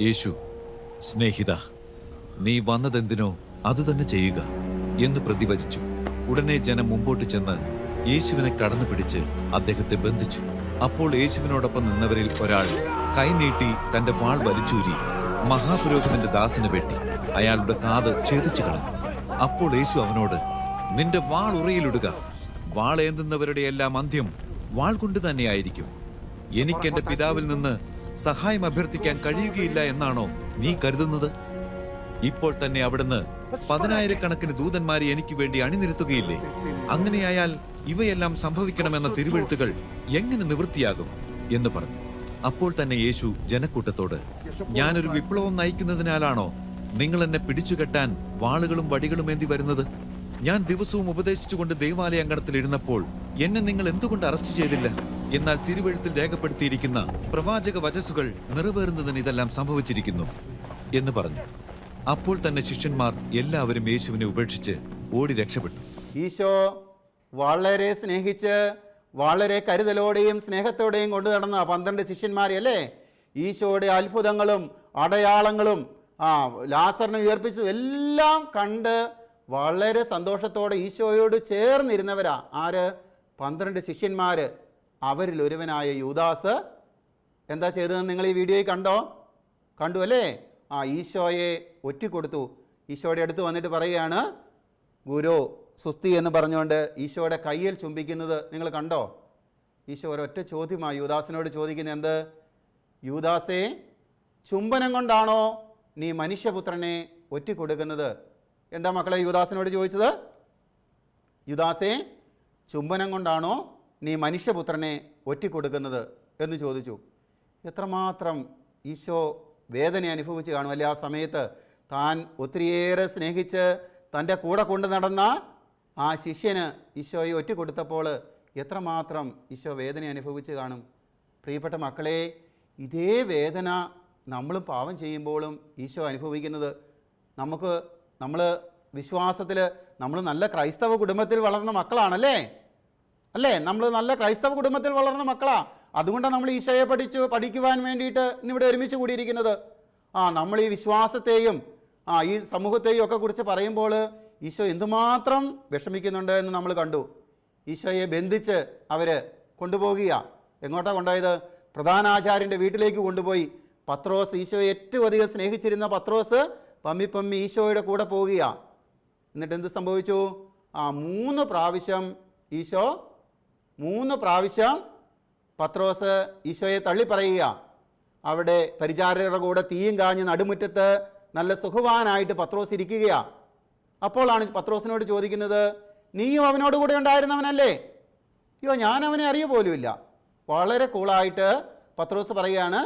യേശു സ്നേഹിത നീ വന്നതെന്തിനോ അതുതന്നെ ചെയ്യുക എന്ന് പ്രതിവചിച്ചു. ഉടനെ ജനം മുമ്പോട്ട് ചെന്ന് യേശുവിനെ കടന്നു പിടിച്ച് അദ്ദേഹത്തെ ബന്ധിച്ചു. അപ്പോൾ യേശുവിനോടൊപ്പം നിന്നവരിൽ ഒരാൾ കൈനീട്ടി തന്റെ വാൾ വലിച്ചൂരി മഹാപുരോഹിതന്റെ ദാസിനെ വെട്ടി അയാളുടെ കാത് ഛേദിച്ചു കളഞ്ഞു. അപ്പോൾ യേശു അവനോട് നിന്റെ വാൾ ഉറയിലിടുക. വാളേന്തുന്നവരുടെ എല്ലാം അന്ത്യം വാൾ കൊണ്ട് തന്നെയായിരിക്കും എനിക്ക് എന്റെ പിതാവിൽ നിന്ന് സഹായം അഭ്യർത്ഥിക്കാൻ കഴിയുകയില്ല എന്നാണോ നീ കരുതുന്നത്? ഇപ്പോൾ തന്നെ അവിടുന്ന് പതിനായിരക്കണക്കിന് ദൂതന്മാരെ എനിക്ക് വേണ്ടി അണിനിരത്തുകയില്ലേ? അങ്ങനെയായാൽ ഇവയെല്ലാം സംഭവിക്കണമെന്ന തിരുവെഴുത്തുകൾ എങ്ങനെ നിവൃത്തിയാകും? എന്ന് പറഞ്ഞു. അപ്പോൾ തന്നെ യേശു ജനക്കൂട്ടത്തോട് ഞാനൊരു വിപ്ലവം നയിക്കുന്നതിനാലാണോ നിങ്ങൾ എന്നെ പിടിച്ചുകെട്ടാൻ വാളുകളും വടികളും എന്തി വരുന്നത്? ഞാൻ ദിവസവും ഉപദേശിച്ചുകൊണ്ട് ദേവാലയ അങ്കണത്തിൽ ഇരുന്നപ്പോൾ എന്നെ നിങ്ങൾ എന്തുകൊണ്ട് അറസ്റ്റ് ചെയ്തില്ല? എന്നാൽ തിരുവഴുത്തിൽ രേഖപ്പെടുത്തിയിരിക്കുന്ന പ്രവാചക വചസ്സുകൾ നിറവേറുന്നതിന് ഇതെല്ലാം സംഭവിച്ചിരിക്കുന്നു എന്ന് പറഞ്ഞു. അപ്പോൾ തന്നെ ശിഷ്യന്മാർ എല്ലാവരും യേശുവിനെ ഉപേക്ഷിച്ച് ഓടി രക്ഷപ്പെട്ടു. ഈശോ വളരെ സ്നേഹിച്ച് വളരെ കരുതലോടെയും സ്നേഹത്തോടെയും കൊണ്ടു നടന്ന പന്ത്രണ്ട് ശിഷ്യന്മാരെ അല്ലേ ഈശോയുടെ അത്ഭുതങ്ങളും അടയാളങ്ങളും ആ ലാസറിനെ ഉയർപ്പിച്ചു. എല്ലാം കണ്ട് വളരെ സന്തോഷത്തോടെ ഈശോയോട് ചേർന്നിരുന്നവരാ. ആര്? പന്ത്രണ്ട് ശിഷ്യന്മാർ അവരിൽ ഒരുവനായ യൂദാസ്. എന്താ ചെയ്തതെന്ന് നിങ്ങൾ ഈ വീഡിയോയിൽ കണ്ടോ? കണ്ടു അല്ലേ? ആ ഈശോയെ ഒറ്റിക്കൊടുത്തു. ഈശോയുടെ അടുത്ത് വന്നിട്ട് പറയുകയാണ് ഗുരു സുസ്തി എന്ന് പറഞ്ഞുകൊണ്ട് ഈശോയുടെ കയ്യിൽ ചുംബിക്കുന്നത് നിങ്ങൾ കണ്ടോ? ഈശോ ഒരൊറ്റ ചോദ്യമായി യൂദാസിനോട് ചോദിക്കുന്നത് എന്ത്? യൂദാസേ ചുംബനം കൊണ്ടാണോ നീ മനുഷ്യപുത്രനെ ഒറ്റിക്കൊടുക്കുന്നത്? എന്താ മക്കളെ യൂദാസിനോട് ചോദിച്ചത്? യുദാസേ ചുംബനം കൊണ്ടാണോ നീ മനുഷ്യപുത്രനെ ഒറ്റിക്കൊടുക്കുന്നത്? എന്ന് ചോദിച്ചു. എത്രമാത്രം ഈശോ വേദന അനുഭവിച്ച് കാണും അല്ലെ ആ സമയത്ത്? താൻ ഒത്തിരിയേറെ സ്നേഹിച്ച് തന്റെ കൂടെ കൊണ്ടു നടന്ന ആ ശിഷ്യന് ഈശോയെ ഒറ്റിക്കൊടുത്തപ്പോൾ എത്രമാത്രം ഈശോ വേദന അനുഭവിച്ച് കാണും. പ്രിയപ്പെട്ട മക്കളെ ഇതേ വേദന നമ്മൾ പാവം ചെയ്യുമ്പോഴും ഈശോ അനുഭവിക്കുന്നത് നമുക്ക് നമ്മൾ വിശ്വാസത്തിൽ നമ്മൾ നല്ല ക്രൈസ്തവ കുടുംബത്തിൽ വളർന്ന മക്കളാണല്ലേ? അല്ലേ? നമ്മൾ നല്ല ക്രൈസ്തവ കുടുംബത്തിൽ വളർന്ന മക്കളാണ് അതുകൊണ്ടാണ് നമ്മൾ ഈശോയെ പഠിച്ചു പഠിക്കുവാൻ വേണ്ടിയിട്ട് ഇന്നിവിടെ ഒരുമിച്ച് കൂടിയിരിക്കുന്നത്. ആ നമ്മൾ ഈ വിശ്വാസത്തെയും ആ ഈ സമൂഹത്തെയും ഒക്കെ കുറിച്ച് പറയുമ്പോൾ ഈശോ എന്തുമാത്രം വിഷമിക്കുന്നുണ്ട് എന്ന് നമ്മൾ കണ്ടു. ഈശോയെ ബന്ധിച്ച് അവർ കൊണ്ടുപോകുക എങ്ങോട്ടാണ് കൊണ്ടുപോയത്? പ്രധാനാചാര്യന്റെ വീട്ടിലേക്ക് കൊണ്ടുപോയി. പത്രോസ് ഈശോയെ ഏറ്റവും അധികം സ്നേഹിച്ചിരുന്ന പത്രോസ് പമ്മി പമ്മി ഈശോയുടെ കൂടെ പോവുകയാണ് എന്നിട്ട് എന്ത് സംഭവിച്ചു? ആ മൂന്ന് പ്രാവശ്യം ഈശോ മൂന്ന് പ്രാവശ്യം പത്രോസ് ഈശോയെ തള്ളിപ്പറയുക അവിടെ പരിചാരകരുടെ കൂടെ തീയും കാഞ്ഞ് നടുമുറ്റത്ത് നല്ല സുഖവാനായിട്ട് പത്രോസ് ഇരിക്കുകയാ. അപ്പോഴാണ് പത്രോസിനോട് ചോദിക്കുന്നത് നീയും അവനോട് കൂടെ ഉണ്ടായിരുന്നവനല്ലേ? അയ്യോ ഞാൻ അവനെ അറിയ പോലുമില്ല. വളരെ കൂളായിട്ട് പത്രോസ് പറയുകയാണ്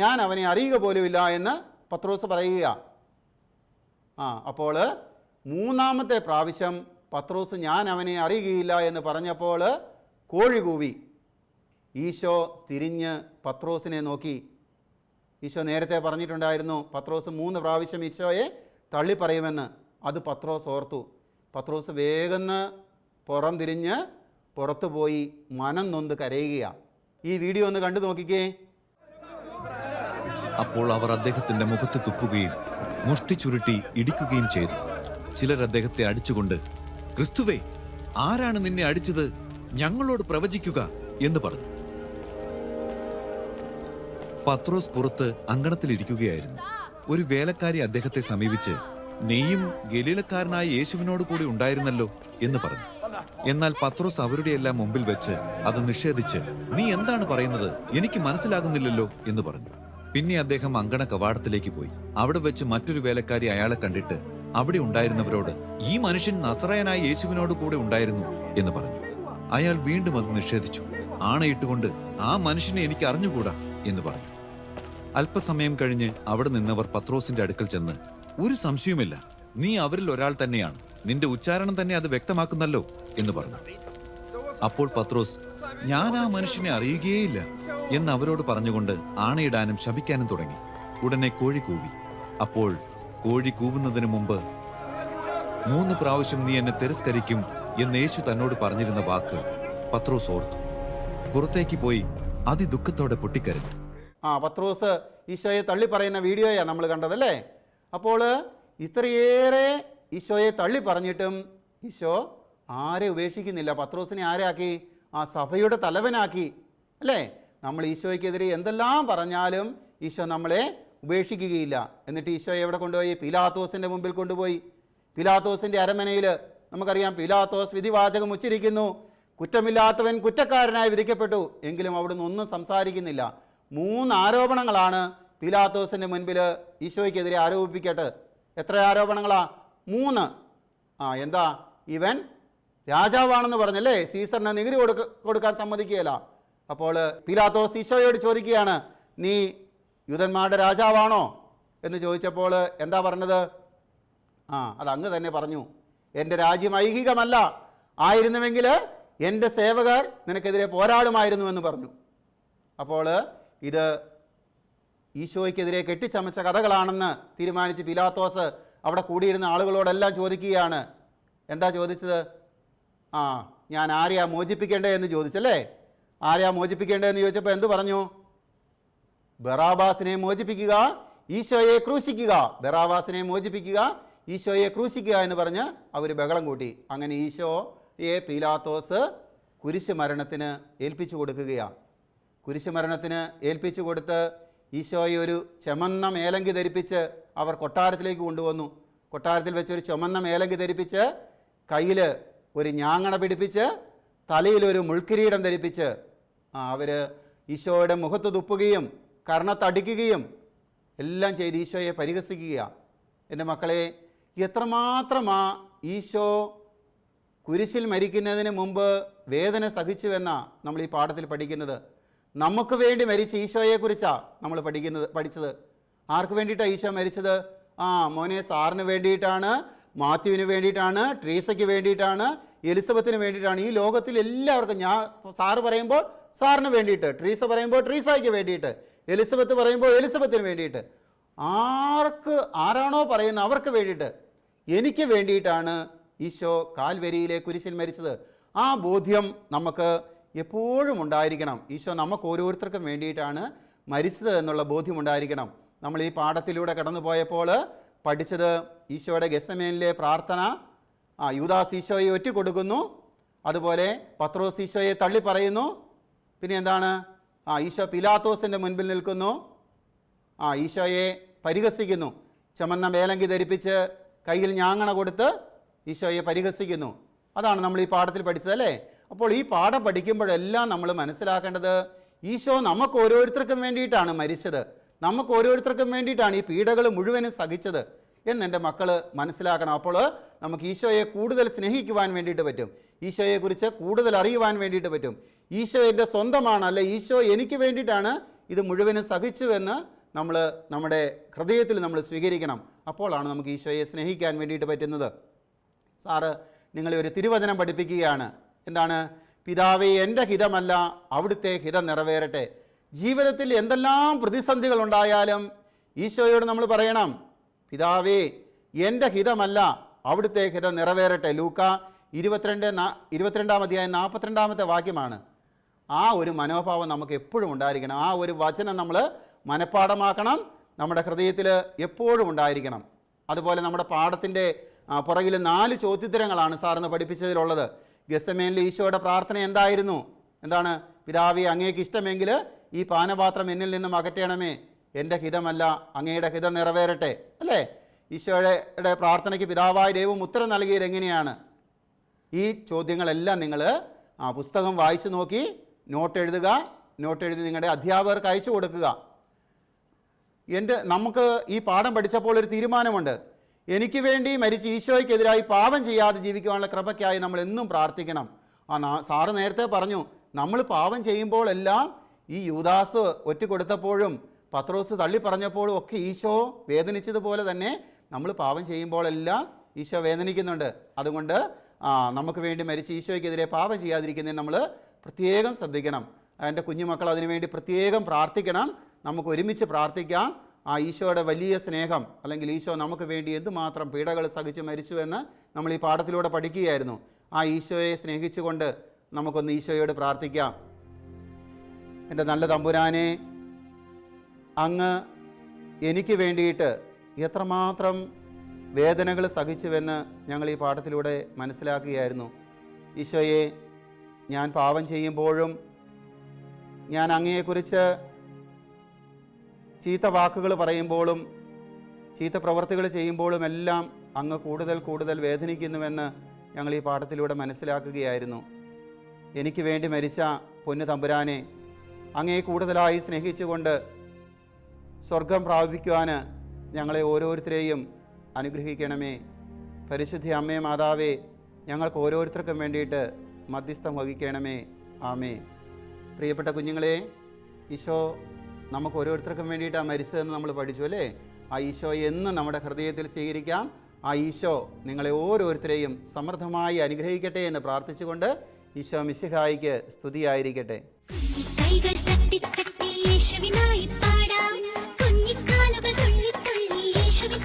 ഞാൻ അവനെ അറിയുക പോലുമില്ല എന്ന് പത്രോസ് പറയുക. ആ അപ്പോൾ മൂന്നാമത്തെ പ്രാവശ്യം പത്രോസ് ഞാൻ അവനെ അറിയുകയില്ല എന്ന് പറഞ്ഞപ്പോൾ കോഴി കൂവി ഈശോ തിരിഞ്ഞ് പത്രോസിനെ നോക്കി. ഈശോ നേരത്തെ പറഞ്ഞിട്ടുണ്ടായിരുന്നു പത്രോസ് മൂന്ന് പ്രാവശ്യം ഈശോയെ തള്ളി പറയുമെന്ന് അത് പത്രോസ് ഓർത്തു. പത്രോസ് വേഗം പുറം തിരിഞ്ഞ് പുറത്തു പോയി മനം നൊന്ത് കരയുകയാണ് ഈ വീഡിയോ ഒന്ന് കണ്ടു നോക്കിക്കേ. അപ്പോൾ അവർ അദ്ദേഹത്തിന്റെ മുഖത്ത് തുപ്പുകയും മുഷ്ടി ചുരുട്ടി ഇടിക്കുകയും ചെയ്തു. ചിലർ അദ്ദേഹത്തെ അടിച്ചുകൊണ്ട് ക്രിസ്തുവേ ആരാണ് നിന്നെ അടിച്ചത്? ഞങ്ങളോട് പ്രവചിക്കുക എന്ന് പറഞ്ഞു. പത്രോസ് പുറത്ത് അങ്കണത്തിലിരിക്കുകയായിരുന്നു ഒരു വേലക്കാരി അദ്ദേഹത്തെ സമീപിച്ച് നീയും ഗലീലക്കാരനായ യേശുവിനോട് കൂടി ഉണ്ടായിരുന്നല്ലോ എന്ന് പറഞ്ഞു. എന്നാൽ പത്രോസ് അവരുടെ എല്ലാം മുമ്പിൽ വെച്ച് അത് നിഷേധിച്ച് നീ എന്താണ് പറയുന്നത്? എനിക്ക് മനസ്സിലാകുന്നില്ലല്ലോ എന്ന് പറഞ്ഞു. പിന്നെ അദ്ദേഹം അങ്കണ കവാടത്തിലേക്ക് പോയി. അവിടെ വെച്ച് മറ്റൊരു വേലക്കാരി അയാളെ കണ്ടിട്ട് അവിടെ ഉണ്ടായിരുന്നവരോട് ഈ മനുഷ്യൻ നസറായനായ യേശുവിനോട് കൂടെ ഉണ്ടായിരുന്നു എന്ന് പറഞ്ഞു. അയാൾ വീണ്ടും അത് നിഷേധിച്ചു. ആണയിട്ടുകൊണ്ട് ആ മനുഷ്യനെ എനിക്ക് അറിഞ്ഞുകൂടാ എന്ന് പറഞ്ഞു. അല്പസമയം കഴിഞ്ഞ് അവിടെ നിന്നവർ പത്രോസിന്റെ അടുക്കൽ ചെന്ന് ഒരു സംശയവുമില്ല. നീ അവരിൽ ഒരാൾ തന്നെയാണ്. നിന്റെ ഉച്ചാരണം തന്നെ അത് വ്യക്തമാക്കുന്നല്ലോ എന്ന് പറഞ്ഞു. അപ്പോൾ പത്രോസ് ഞാൻ ആ മനുഷ്യനെ അറിയുകയേയില്ല എന്ന് അവരോട് പറഞ്ഞുകൊണ്ട് ആണയിടാനും ശപിക്കാനും തുടങ്ങി. ഉടനെ കോഴി കൂവി. അപ്പോൾ കോഴി കൂവുന്നതിന് മുമ്പ് മൂന്ന് പ്രാവശ്യം നീ എന്നെ തിരസ്കരിക്കും എന്ന് യേശു തന്നോട് പറഞ്ഞിരുന്ന വാക്ക് പത്രോസ് ഓർത്തു. പുറത്തേക്ക് പോയി അതിദുഃഖത്തോടെ പൊട്ടിക്കരഞ്ഞു. ആ പത്രോസ് ഈശോയെ തള്ളി പറയുന്ന വീഡിയോയാണ് നമ്മൾ കണ്ടതല്ലേ? അപ്പോൾ ഇത്രയേറെ ഈശോയെ തള്ളി പറഞ്ഞിട്ടും ഈശോ ആരെ ഉപേക്ഷിക്കുന്നില്ല? പത്രോസിനെ ആരാക്കി? ആ സഭയുടെ തലവനാക്കി. അല്ലേ? നമ്മൾ ഈശോയ്ക്കെതിരെ എന്തെല്ലാം പറഞ്ഞാലും ഈശോ നമ്മളെ ഉപേക്ഷിക്കുകയില്ല. എന്നിട്ട് ഈശോയെ എവിടെ കൊണ്ടുപോയി? പിലാത്തോസിന്റെ മുമ്പിൽ കൊണ്ടുപോയി. പിലാത്തോസിന്റെ അരമനയിൽ നമുക്കറിയാം പിലാത്തോസ് വിധിവാചകം ഉച്ചരിക്കുന്നു. കുറ്റമില്ലാത്തവൻ കുറ്റക്കാരനായി വിധിക്കപ്പെട്ടു. എങ്കിലും അവിടുന്ന് ഒന്നും സംസാരിക്കുന്നില്ല. മൂന്ന് ആരോപണങ്ങളാണ് പിലാത്തോസിന്റെ മുൻപിൽ ഈശോയ്ക്കെതിരെ ആരോപിക്കട്ടെ എത്ര ആരോപണങ്ങളാ? മൂന്ന്. ആ എന്താ? ഇവൻ രാജാവാണെന്ന് പറഞ്ഞല്ലേ? സീസറിന് നികുതി കൊടുക്ക കൊടുക്കാൻ സമ്മതിക്കുകയില്ല. അപ്പോൾ പിലാത്തോസ് ഈശോയോട് ചോദിക്കുകയാണ് നീ യൂതന്മാരുടെ രാജാവാണോ? എന്ന് ചോദിച്ചപ്പോൾ എന്താ പറഞ്ഞത്? ആ അത് അങ്ങ് തന്നെ പറഞ്ഞു എന്റെ രാജ്യം ഐഹികമല്ല. ആയിരുന്നുവെങ്കിൽ എന്റെ സേവകർ നിനക്കെതിരെ പോരാടുമായിരുന്നു എന്ന് പറഞ്ഞു. അപ്പോൾ ഇത് ഈശോയ്ക്കെതിരെ കെട്ടിച്ചമച്ച കഥകളാണെന്ന് തീരുമാനിച്ച് പിലാത്തോസ് അവിടെ കൂടിയിരുന്ന ആളുകളോടെല്ലാം ചോദിക്കുകയാണ്. എന്താ ചോദിച്ചത്? ആ ഞാൻ ആരെയാ മോചിപ്പിക്കേണ്ടേ എന്ന് ചോദിച്ചല്ലേ? ആരെയാ മോചിപ്പിക്കേണ്ടേ എന്ന് ചോദിച്ചപ്പോൾ എന്ത് പറഞ്ഞു? ബറാബാസിനെ മോചിപ്പിക്കുക ഈശോയെ ക്രൂശിക്കുക. ബറാബാസിനെ മോചിപ്പിക്കുക ഈശോയെ ക്രൂശിക്കുക എന്ന് പറഞ്ഞ് അവർ ബഹളം കൂട്ടി. അങ്ങനെ ഈശോയെ പീലാത്തോസ് കുരിശ് മരണത്തിന് ഏൽപ്പിച്ചു കൊടുക്കുകയാണ്. കുരിശ് മരണത്തിന് ഏൽപ്പിച്ചു കൊടുത്ത് ഈശോയെ ഒരു ചുമന്ന മേലങ്കി ധരിപ്പിച്ച് അവർ കൊട്ടാരത്തിലേക്ക് കൊണ്ടുവന്നു. കൊട്ടാരത്തിൽ വെച്ച് ഒരു ചുമന്ന മേലങ്കി ധരിപ്പിച്ച് കയ്യിൽ ഒരു ഞാങ്ങണ പിടിപ്പിച്ച് തലയിലൊരു മുൾക്കിരീടം ധരിപ്പിച്ച് അവർ ഈശോയുടെ മുഖത്ത് തുപ്പുകയും കർണത്തടിക്കുകയും എല്ലാം ചെയ്ത് ഈശോയെ പരിഹസിക്കുക. എന്റെ മക്കളെ എത്രമാത്രമാ ഈശോ കുരിശിൽ മരിക്കുന്നതിന് മുമ്പ് വേദന സഹിച്ചുവെന്നാണ് നമ്മൾ ഈ പാഠത്തിൽ പഠിക്കുന്നത്. നമുക്ക് വേണ്ടി മരിച്ച ഈശോയെക്കുറിച്ചാണ് നമ്മൾ പഠിക്കുന്നത് പഠിച്ചത്. ആർക്ക് വേണ്ടിയിട്ടാണ് ഈശോ മരിച്ചത്? ആ മോനെ സാറിന് വേണ്ടിയിട്ടാണ് മാത്യുവിന് വേണ്ടിയിട്ടാണ് ട്രീസയ്ക്ക് വേണ്ടിയിട്ടാണ് എലിസബത്തിന് വേണ്ടിയിട്ടാണ്. ഈ ലോകത്തിൽ എല്ലാവർക്കും ഞാൻ സാറ് പറയുമ്പോൾ സാറിന് വേണ്ടിയിട്ട് ട്രീസ പറയുമ്പോൾ ട്രീസയ്ക്ക് വേണ്ടിയിട്ട് എലിസബത്ത് പറയുമ്പോൾ എലിസബത്തിന് വേണ്ടിയിട്ട്. ആർക്ക് ആരാണോ പറയുന്നത് അവർക്ക് വേണ്ടിയിട്ട്. എനിക്ക് വേണ്ടിയിട്ടാണ് ഈശോ കാൽവരിയിലെ കുരിശിൽ മരിച്ചത്. ആ ബോധ്യം നമുക്ക് എപ്പോഴും ഉണ്ടായിരിക്കണം. ഈശോ നമുക്ക് ഓരോരുത്തർക്കും വേണ്ടിയിട്ടാണ് മരിച്ചത് എന്നുള്ള ബോധ്യം ഉണ്ടായിരിക്കണം. നമ്മൾ ഈ പാഠത്തിലൂടെ കടന്നു പോയപ്പോൾ പഠിച്ചത് ഈശോയുടെ ഗസമേനിലെ പ്രാർത്ഥന. ആ യൂദാസ് ഈശോയെ ഒറ്റ കൊടുക്കുന്നു അതുപോലെ പത്രോസ് ഈശോയെ തള്ളി പറയുന്നു പിന്നെ എന്താണ്? ആ ഈശോ പിലാത്തോസിന്റെ മുൻപിൽ നിൽക്കുന്നു. ആ ഈശോയെ പരിഹസിക്കുന്നു. ചുമന്ന മേലങ്കി ധരിപ്പിച്ച് കയ്യിൽ ഞാങ്ങണ കൊടുത്ത് ഈശോയെ പരിഹസിക്കുന്നു. അതാണ് നമ്മൾ ഈ പാഠത്തിൽ പഠിച്ചത് അല്ലേ? അപ്പോൾ ഈ പാഠം പഠിക്കുമ്പോഴെല്ലാം നമ്മൾ മനസ്സിലാക്കേണ്ടത് ഈശോ നമുക്ക് ഓരോരുത്തർക്കും വേണ്ടിയിട്ടാണ് മരിച്ചത്. നമുക്ക് ഓരോരുത്തർക്കും വേണ്ടിയിട്ടാണ് ഈ പീഡകൾ മുഴുവനും സഹിച്ചത് എന്ന് എന്റെ മക്കൾ മനസ്സിലാക്കണം. അപ്പോൾ നമുക്ക് ഈശോയെ കൂടുതൽ സ്നേഹിക്കുവാൻ വേണ്ടിയിട്ട് പറ്റും. ഈശോയെക്കുറിച്ച് കൂടുതൽ അറിയുവാൻ വേണ്ടിയിട്ട് പറ്റും. ഈശോ എന്റെ സ്വന്തമാണ് അല്ലെ? ഈശോ എനിക്ക് വേണ്ടിയിട്ടാണ് ഇത് മുഴുവനും സഹിച്ചു എന്ന് നമ്മൾ നമ്മുടെ ഹൃദയത്തിൽ നമ്മൾ സ്വീകരിക്കണം. അപ്പോഴാണ് നമുക്ക് ഈശോയെ സ്നേഹിക്കാൻ വേണ്ടിയിട്ട് പറ്റുന്നത്. സാറ് നിങ്ങളെ ഒരു തിരുവചനം പഠിപ്പിക്കുകയാണ്. എന്താണ്? പിതാവേ എന്റെ ഹിതമല്ല അവിടുത്തെ ഹിതം നിറവേറട്ടെ. ജീവിതത്തിൽ എന്തെല്ലാം പ്രതിസന്ധികൾ ഉണ്ടായാലും ഈശോയോട് നമ്മൾ പറയണം പിതാവേ എന്റെ ഹിതമല്ല അവിടുത്തെ ഹിതം നിറവേറട്ടെ. ലൂക്ക ഇരുപത്തിരണ്ട് ഇരുപത്തിരണ്ടാം അധ്യായം നാൽപ്പത്തിരണ്ടാമത്തെ വാക്യമാണ്. ആ ഒരു മനോഭാവം നമുക്ക് എപ്പോഴും ഉണ്ടായിരിക്കണം. ആ ഒരു വചനം നമ്മൾ മനഃപ്പാടമാക്കണം നമ്മുടെ ഹൃദയത്തിൽ എപ്പോഴും ഉണ്ടായിരിക്കണം. അതുപോലെ നമ്മുടെ പാഠത്തിന്റെ പുറകിൽ നാല് ചോദ്യോത്തരങ്ങളാണ് സാറിന് പഠിപ്പിച്ചതിലുള്ളത്. ഗസമേനിൽ ഈശോയുടെ പ്രാർത്ഥന എന്തായിരുന്നു? എന്താണ്? പിതാവി അങ്ങേക്ക് ഇഷ്ടമെങ്കിൽ ഈ പാനപാത്രം എന്നിൽ നിന്നും അകറ്റണമേ. എന്റെ ഹിതമല്ല അങ്ങയുടെ ഹിതം നിറവേറട്ടെ. അല്ലേ? ഈശോയുടെ പ്രാർത്ഥനയ്ക്ക് പിതാവായ ദൈവം ഉത്തരം നൽകിയത് എങ്ങനെയാണ്? ഈ ചോദ്യങ്ങളെല്ലാം നിങ്ങൾ ആ പുസ്തകം വായിച്ചു നോക്കി നോട്ട് എഴുതുക നോട്ട് എഴുതി നിങ്ങളുടെ അധ്യാപകർക്ക് അയച്ചു കൊടുക്കുക. എന്റെ നമുക്ക് ഈ പാഠം പഠിച്ചപ്പോൾ ഒരു തീരുമാനമുണ്ട്. എനിക്ക് വേണ്ടി മരിച്ച് ഈശോയ്ക്കെതിരായി പാപം ചെയ്യാതെ ജീവിക്കുവാനുള്ള കൃപക്കായി നമ്മൾ എന്നും പ്രാർത്ഥിക്കണം. ആ സാറ് നേരത്തെ പറഞ്ഞു നമ്മൾ പാപം ചെയ്യുമ്പോഴെല്ലാം ഈ യൂദാസ് ഒറ്റ കൊടുത്തപ്പോഴും പത്രോസ് തള്ളി പറഞ്ഞപ്പോഴും ഒക്കെ ഈശോ വേദനിച്ചതുപോലെ തന്നെ നമ്മൾ പാപം ചെയ്യുമ്പോഴെല്ലാം ഈശോ വേദനിക്കുന്നുണ്ട്. അതുകൊണ്ട് നമുക്ക് വേണ്ടി മരിച്ച ഈശോയ്ക്കെതിരെ പാപം ചെയ്യാതിരിക്കുന്നതിന് നമ്മൾ പ്രത്യേകം ശ്രദ്ധിക്കണം. എന്റെ കുഞ്ഞുമക്കൾ അതിനുവേണ്ടി പ്രത്യേകം പ്രാർത്ഥിക്കണം. നമുക്ക് ഒരുമിച്ച് പ്രാർത്ഥിക്കാം. ആ ഈശോയുടെ വലിയ സ്നേഹം അല്ലെങ്കിൽ ഈശോ നമുക്ക് വേണ്ടി എന്തുമാത്രം പീഡകൾ സഹിച്ച് മരിച്ചുവെന്ന് നമ്മൾ ഈ പാഠത്തിലൂടെ പഠിക്കുകയായിരുന്നു. ആ ഈശോയെ സ്നേഹിച്ചുകൊണ്ട് നമുക്കൊന്ന് ഈശോയോട് പ്രാർത്ഥിക്കാം. എന്റെ നല്ല തമ്പുരാനെ അങ്ങ് എനിക്ക് വേണ്ടിയിട്ട് എത്രമാത്രം വേദനകൾ സഹിച്ചുവെന്ന് ഞങ്ങൾ ഈ പാഠത്തിലൂടെ മനസ്സിലാക്കുകയായിരുന്നു. ഈശോയെ ഞാൻ പാവം ചെയ്യുമ്പോഴും ഞാൻ അങ്ങയെക്കുറിച്ച് ചീത്ത വാക്കുകൾ പറയുമ്പോഴും ചീത്ത പ്രവർത്തികൾ ചെയ്യുമ്പോഴും എല്ലാം അങ്ങ് കൂടുതൽ കൂടുതൽ വേദനിക്കുന്നുവെന്ന് ഞങ്ങൾ ഈ പാഠത്തിലൂടെ മനസ്സിലാക്കുകയായിരുന്നു. എനിക്ക് വേണ്ടി മരിച്ച പൊന്നു തമ്പുരാനെ അങ്ങേ കൂടുതലായി സ്നേഹിച്ചുകൊണ്ട് സ്വർഗം പ്രാപിക്കുവാൻ ഞങ്ങളെ ഓരോരുത്തരെയും അനുഗ്രഹിക്കണമേ. പരിശുദ്ധ അമ്മേ മാതാവേ ഞങ്ങൾക്ക് ഓരോരുത്തർക്കും വേണ്ടിയിട്ട് മധ്യസ്ഥം വഹിക്കണമേ. ആമേ പ്രിയപ്പെട്ട കുഞ്ഞുങ്ങളെ ഈശോ നമുക്ക് ഓരോരുത്തർക്കും വേണ്ടിയിട്ടാണ് മരിച്ചതെന്ന് നമ്മൾ പഠിച്ചു അല്ലേ? ആ ഈശോ എന്ന് നമ്മുടെ ഹൃദയത്തിൽ സ്വീകരിക്കാം. ആ ഈശോ നിങ്ങളെ ഓരോരുത്തരെയും സമൃദ്ധമായി അനുഗ്രഹിക്കട്ടെ എന്ന് പ്രാർത്ഥിച്ചുകൊണ്ട് ഈശോ മിശിഹായിക്ക് സ്തുതിയായിരിക്കട്ടെ. കൈകൾ തട്ടി തട്ടി പാടാം. കുഞ്ഞിക്കാലുകൾ തുള്ളി തുള്ളി യേശുവിൻ